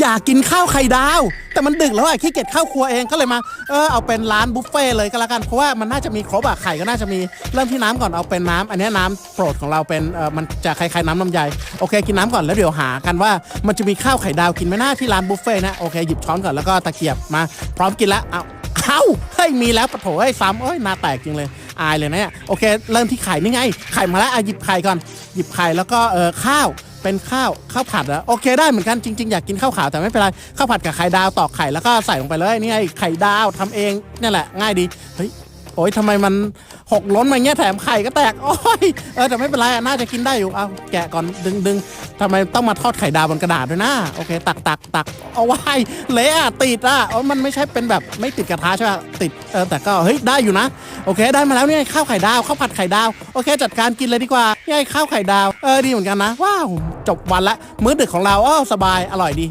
อยากกินข้าวไข่ดาว แต่มันดึกแล้วอะขี้เกียจเข้าครัวเองก็เลยมาเออเอาเป็นร้านบุฟเฟ่เลยก็แล้วกันเพราะว่ามันน่าจะมีครบอะไข่ก็น่าจะมีเริ่มที่น้ำก่อนเอาเป็นน้ำอันนี้น้ำโปรดของเราเป็นเออมันจะคล้ายๆน้ำลำไยโอเคกินน้ำก่อนแล้วเดี๋ยวหากันว่ามันจะมีข้าวไข่ดาวกินไหมหน้าที่ร้านบุฟเฟ่นะโอเคหยิบช้อนก่อนแล้วก็ตะเกียบมาพร้อมกินล้วเอาเอ้าเฮ้ยมีแล้วปะโถเอ้ยซ้ำเอ้ยหน้าแตกจริงเลยอายเลยนะเนี่ยโอเค เริ่มที่ไข่นี่ไงไข่มาแล้วอะหยิบไข่ก่อนหยิบไข่แล้วก็เออข้าว เป็นข้าวข้าวผัดอะโอเคได้เหมือนกันจริงๆอยากกินข้าวขาวแต่ไม่เป็นไรข้าวผัดกับไข่ดาวตอกไข่แล้วก็ใส่ลงไปเลยนี่ไงไข่ดาวทำเองนี่แหละง่ายดี โอ้ยทำไมมันหกล้นมาเงี้ยแถมไข่ก็แตกโอ้ยเออแต่ไม่เป็นไรน่าจะกินได้อยู่เอาแกะก่อนดึงดึงทำไมต้องมาทอดไข่ดาวบนกระดาษด้วยนะโอเค ตักตักตักเอาไว้เละอะติดอะอ๋อมันไม่ใช่เป็นแบบไม่ติดกระทะใช่ป่ะติดเออแต่ก็เฮ้ยได้อยู่นะ โอเค ได้มาแล้วเนี่ยข้าวไข่ดาวข้าวผัดไข่ดาวโอเค จัดการกินเลยดีกว่าเนี่ยข้าวไข่ดาวเออดีเหมือนกันนะว้าวจบวันละมื้อดึกของเราอ้อสบายอร่อยดี